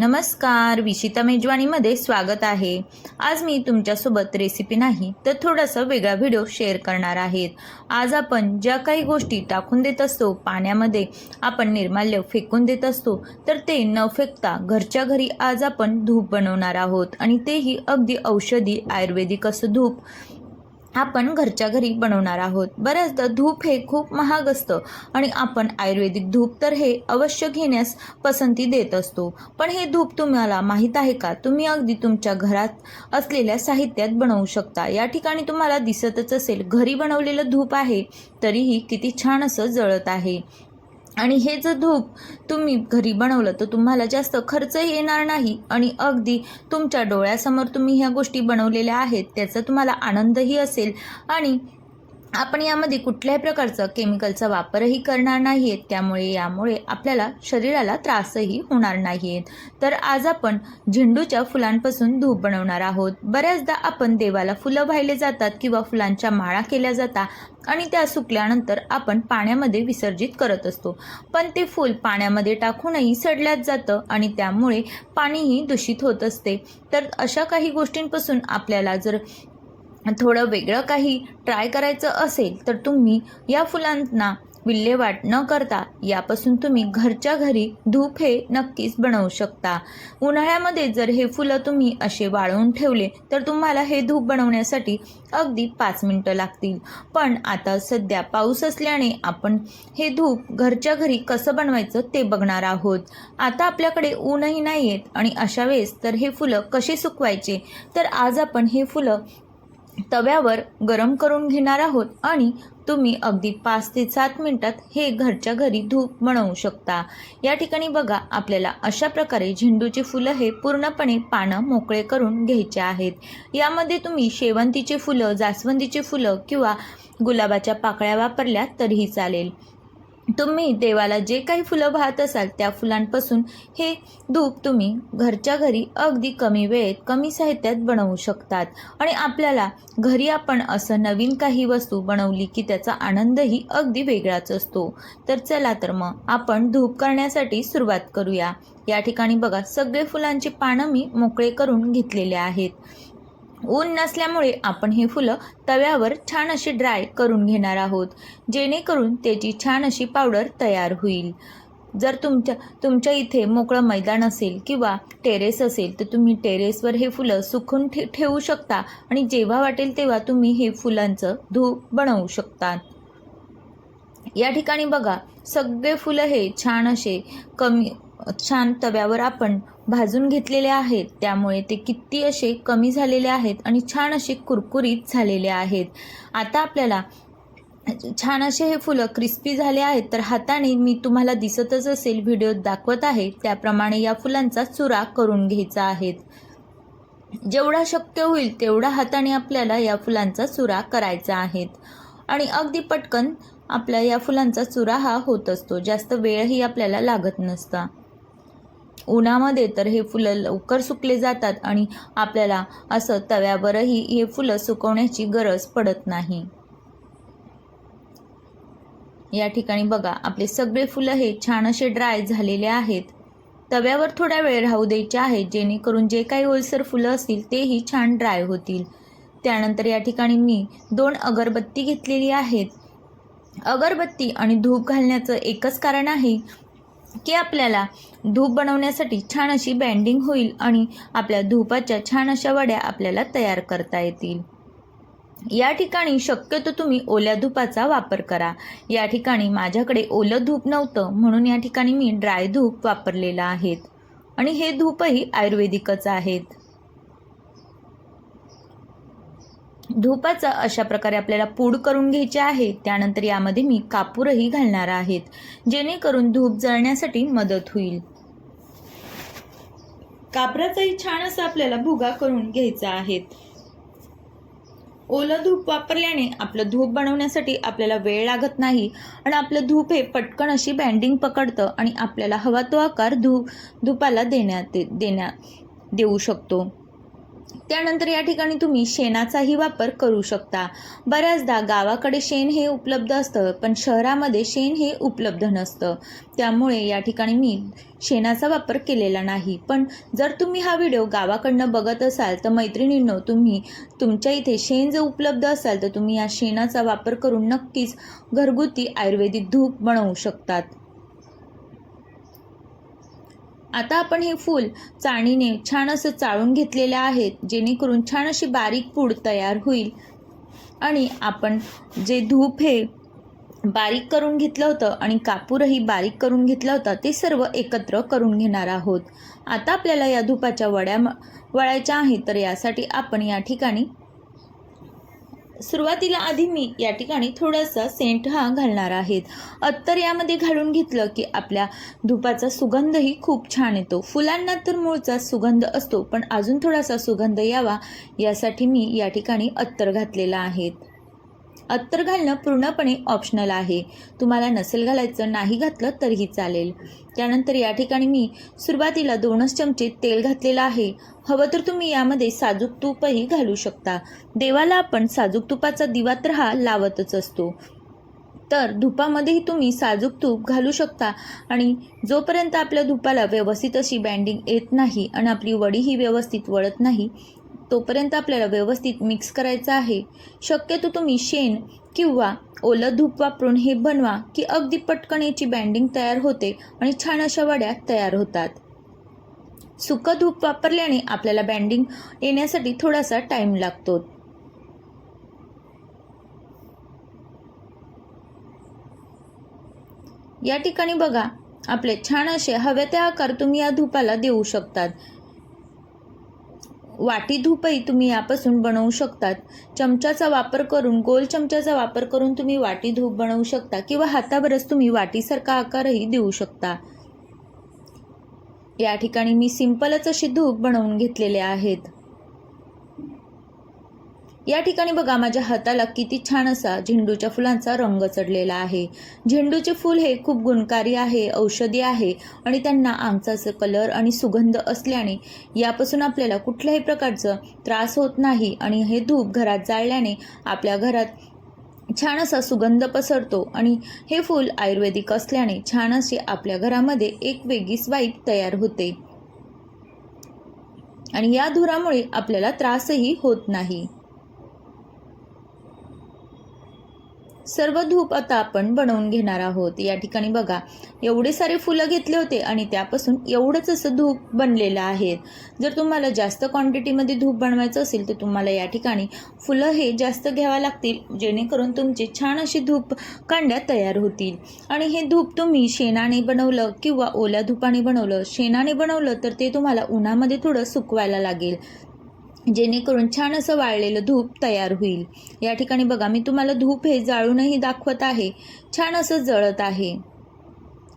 नमस्कार विशिता मेजवानीमध्ये स्वागत आहे. आज मी तुमच्यासोबत रेसिपी नाही तर थोडासा वेगळा व्हिडिओ शेअर करणार आहेत. आज आपण ज्या काही गोष्टी टाकून देत असतो पाण्यामध्ये आपण निर्माल्य फेकून देत असतो तर ते न फेकता घरच्या घरी आज आपण धूप बनवणार आहोत. आणि तेही अगदी औषधी आयुर्वेदिक असं धूप. आपण घरच्या घरी बनवणार आहोत. बऱ्याचदा धूप हे खूप महाग असतं आणि आपण आयुर्वेदिक धूप तर हे अवश्य घेण्यास पसंती देत असतो. पण हे धूप तुम्हाला माहीत आहे का? तुम्ही अगदी तुमच्या घरात असलेल्या साहित्यात बनवू शकता. या ठिकाणी तुम्हाला दिसतच असेल घरी बनवलेलं धूप आहे तरीही किती छान असं जळत आहे. आणि हे जर धूप तुम्ही घरी बनवलं तर तुम्हाला जास्त खर्चही येणार नाही आणि अगदी तुमच्या डोळ्यासमोर तुम्ही ह्या गोष्टी बनवलेल्या आहेत त्याचा तुम्हाला आनंदही असेल आणि आपण यामध्ये कुठल्याही प्रकारचं केमिकलचा वापरही करणार नाही आहेत त्यामुळे यामुळे आपल्याला शरीराला त्रासही होणार नाही आहेत तर आज आपण झेंडूच्या फुलांपासून धूप बनवणार आहोत. बऱ्याचदा आपण देवाला फुलं वाहिले जातात किंवा फुलांच्या माळा केल्या जातात आणि त्या सुकल्यानंतर आपण पाण्यामध्ये विसर्जित करत असतो. पण ते फूल पाण्यामध्ये टाकूनही सडल्यात जातं आणि त्यामुळे पाणीही दूषित होत असते. तर अशा काही गोष्टींपासून आपल्याला जर थोडं वेगळं काही ट्राय करायचं असेल तर तुम्ही या फुलांना विल्हेवाट न करता यापासून तुम्ही घरच्या घरी धूप हे नक्कीच बनवू शकता. उन्हाळ्यामध्ये जर हे फुलं तुम्ही असे वाळवून ठेवले तर तुम्हाला हे धूप बनवण्यासाठी अगदी पाच मिनटं लागतील. पण आता सध्या पाऊस असल्याने आपण हे धूप घरच्या घरी कसं बनवायचं ते बघणार आहोत. आता आपल्याकडे ऊनही नाही आहेत आणि अशा वेळेस तर हे फुलं कसे सुकवायचे? तर आज आपण हे फुलं तव्यावर गरम करून घेणार आहोत आणि तुम्ही अगदी पाच ते सात मिनटात हे घरच्या घरी धूप बनवू शकता. या ठिकाणी बघा आपल्याला अशा प्रकारे झेंडूची फुलं हे पूर्णपणे पानं मोकळे करून घ्यायचे आहेत. यामध्ये तुम्ही शेवंतीचे फुलं जास्वंदीचे फुलं किंवा गुलाबाच्या पाकळ्या वापरल्या तरीही चालेल. तुम्ही देवाला जे काही फुलं वाहत असाल त्या फुलांपासून हे धूप तुम्ही घरच्या घरी अगदी कमी वेळेत कमी साहित्यात बनवू शकतात. आणि आपल्याला घरी आपण असं नवीन काही वस्तू बनवली की त्याचा आनंदही अगदी वेगळाच असतो. तर चला तर मग आपण धूप करण्यासाठी सुरुवात करूया. या ठिकाणी बघा सगळे फुलांची पानं मी मोकळे करून घेतलेले आहेत. ऊन नसल्यामुळे आपण हे फुलं तव्यावर छान अशी ड्राय करून घेणार आहोत. जेणेकरून त्याची छान अशी पावडर तयार होईल. जर तुमच्या तुमच्या इथे मोकळं मैदान असेल किंवा टेरेस असेल तर तुम्ही टेरेसवर हे फुलं सुकून ठे ठेवू शकता आणि जेव्हा वाटेल तेव्हा तुम्ही हे फुलांचं धूप बनवू शकता. या ठिकाणी बघा सगळे फुलं हे छान असे कमी छान तव्यावर आपण भाजून घेतलेले आहेत. त्यामुळे ते किती असे कमी झालेले आहेत आणि छान असे कुरकुरीत झालेले आहेत. आता आपल्याला छान असे हे फुलं क्रिस्पी झाले आहेत तर हाताने मी तुम्हाला दिसतच असेल व्हिडिओत दाखवत आहे. त्याप्रमाणे या फुलांचा चुरा करून घ्यायचा आहे. जेवढा शक्य होईल तेवढा हाताने आपल्याला या फुलांचा चुरा करायचा आहे. आणि अगदी पटकन आपल्या या फुलांचा चुरा हा होत असतो. जास्त वेळही आपल्याला लागत नसता. उन्हामध्ये तर हे फुलं लवकर सुकले जातात आणि आपल्याला असं तव्यावरही हे फुलं सुकवण्याची गरज पडत नाही. या ठिकाणी बघा आपले सगळे फुलं हे छान असे ड्राय झालेले आहेत. तव्यावर थोडा वेळ राहू द्यायचे आहेत जेणेकरून जे काही ओलसर फुलं असतील तेही छान ड्राय होतील. त्यानंतर या ठिकाणी मी दोन अगरबत्ती घेतलेली आहेत. अगरबत्ती आणि धूप घालण्याचं एकच कारण आहे की आपल्याला धूप बनवण्यासाठी छान अशी बँडिंग होईल आणि आपल्या धूपाच्या छान अशा वड्या आपल्याला तयार करता येतील. या ठिकाणी शक्यतो तुम्ही ओल्या धूपाचा वापर करा. या ठिकाणी माझ्याकडे ओलं धूप नव्हतं म्हणून या ठिकाणी मी ड्राय धूप वापरलेलं आहेत आणि हे धूपही आयुर्वेदिकच आहेत. धूपाचं अशा प्रकारे आपल्याला पूड करून घ्यायचे आहे. त्यानंतर यामध्ये मी कापूरही घालणार आहेत जेणेकरून धूप जळण्यासाठी मदत होईल. कापराचाही छान असा आपल्याला भुगा करून घ्यायचा आहे. ओलं धूप वापरल्याने आपलं धूप बनवण्यासाठी आपल्याला वेळ लागत नाही आणि आपलं धूप हे पटकन अशी बँडिंग पकडतं आणि आपल्याला हवा तो आकार धूप धूपाला देण्यात देण्या देऊ शकतो. त्यानंतर या ठिकाणी तुम्ही शेणाचाही वापर करू शकता. बऱ्याचदा गावाकडे शेण हे उपलब्ध असतं पण शहरामध्ये शेण हे उपलब्ध नसतं. त्यामुळे या ठिकाणी मी शेणाचा वापर केलेला नाही. पण जर तुम्ही हा व्हिडिओ गावाकडनं बघत असाल तर मैत्रिणींनो तुम्ही तुमच्या इथे शेण जर उपलब्ध असाल तर तुम्ही या शेणाचा वापर करून नक्कीच घरगुती आयुर्वेदिक धूप बनवू शकतात. आता आपण हे फूल चाळणीने छान असं चाळून घेतलेले आहेत जेणेकरून छान अशी बारीक पूड तयार होईल. आणि आपण जे धूप हे बारीक करून घेतलं होतं आणि कापूरही बारीक करून घेतला होता ते सर्व एकत्र करून घेणार आहोत. आता आपल्याला या धुपाच्या वड्या वळायच्या आहेत तर यासाठी आपण या ठिकाणी सुरुवातीला आधी मी या ठिकाणी थोडासा सेंट हा घालणार आहेत. अत्तर यामध्ये घालून घेतलं की आपल्या धुपाचा सुगंधही खूप छान येतो. फुलांना तर मूळचा सुगंध असतो पण अजून थोडासा सुगंध यावा यासाठी मी या ठिकाणी अत्तर घातलेला आहेत अत्तर घालणं पूर्णपणे ऑप्शनल आहे. तुम्हाला नसेल घालायचं नाही घातलं तरीही चालेल. त्यानंतर या ठिकाणी मी सुरुवातीला दोनच चमचे तेल घातलेलं आहे. हवं तर तुम्ही यामध्ये साजूक तूपही घालू शकता. देवाला आपण साजूक तुपाचा दिवा तर हा लावतच असतो. तर धुपामध्येही तुम्ही साजूक तूप घालू शकता आणि जोपर्यंत आपल्या धुपाला व्यवस्थित अशी बँडिंग येत नाही आणि आपली वडीही व्यवस्थित वळत नाही तोपर्यंत आपल्याला व्यवस्थित मिक्स करायचं आहे. शक्यतो तुम्ही शेण किंवा ओलं धूप वापरून हे बनवा की अगदी पटकन याची बँडिंग तयार होते आणि छान अशा वड्या तयार होतात. सुकं धूप वापरल्याने आपल्याला बँडिंग येण्यासाठी थोडासा टाईम लागतो. या ठिकाणी बघा आपले छान असे हव्या त्या आकार तुम्ही या धुपाला देऊ शकतात. वाटी धूपही तुम्ही यापासून बनवू शकतात. चमच्याचा वापर करून गोल चमच्याचा वापर करून तुम्ही वाटी धूप बनवू शकता किंवा हातावरच तुम्ही वाटीसारखा आकारही देऊ शकता. या ठिकाणी मी सिंपलच अशी धूप बनवून घेतलेले आहेत. या ठिकाणी बघा माझ्या हाताला किती छान असा झेंडूच्या फुलांचा रंग चढलेला आहे. झेंडूचे फूल हे खूप गुणकारी आहे औषधी आहे आणि त्यांना आमचाचं कलर आणि सुगंध असल्याने यापासून आपल्याला कुठल्याही प्रकारचं त्रास होत नाही आणि हे धूप घरात जाळल्याने आपल्या घरात छान असा सुगंध पसरतो आणि हे फूल आयुर्वेदिक असल्याने छान असे आपल्या घरामध्ये एक वेगळीच वाईब तयार होते. आणि या धुरामुळे आपल्याला त्रासही होत नाही. सर्व धूप आता आपण बनवून घेणार आहोत. या ठिकाणी बघा एवढे सारे फुलं घेतले होते आणि त्यापासून एवढंच असं धूप बनलेलं आहे. जर तुम्हाला जास्त क्वांटिटीमध्ये धूप बनवायचं असेल तर तुम्हाला या ठिकाणी फुलं हे जास्त घ्यावं लागतील जेणेकरून तुमचे छान अशी धूप कांड्या तयार होतील. आणि हे धूप तुम्ही शेणाने बनवलं किंवा ओल्या धुपाने बनवलं शेणाने बनवलं तर ते तुम्हाला उन्हामध्ये थोडं सुकवायला लागेल. जेणेकरून छान असं वाळलेलं धूप तयार होईल. या ठिकाणी बघा मी तुम्हाला धूप हे जाळूनही दाखवत आहे. छान असं जळत आहे.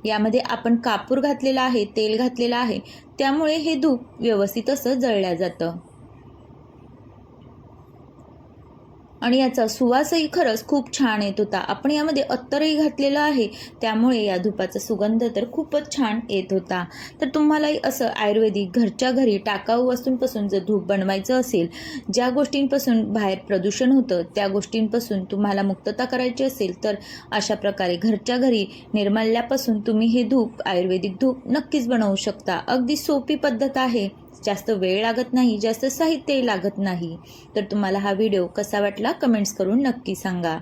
यामध्ये आपण कापूर घातलेला आहे तेल घातलेलं आहे. त्यामुळे हे धूप व्यवस्थित असं जळल्या जातं. आणि याचा सुवासही खरंच खूप छान येत होता. आपण यामध्ये अत्तरही घातलेलं आहे त्यामुळे या धुपाचा सुगंध तर खूपच छान येत होता. तर तुम्हालाही असं आयुर्वेदिक घरच्या घरी टाकाऊ वस्तूंपासून जर धूप बनवायचं असेल ज्या गोष्टींपासून बाहेर प्रदूषण होतं त्या गोष्टींपासून तुम्हाला मुक्तता करायची असेल तर अशा प्रकारे घरच्या घरी निर्मल्यापासून तुम्ही हे धूप आयुर्वेदिक धूप नक्कीच बनवू शकता. अगदी सोपी पद्धत आहे. जास्त वेळ लागत नाही जास्त साहित्यही लागत नाही. तर तुम्हाला हा व्हिडिओ कसा वाटला? कमेंट्स करून नक्की सांगा.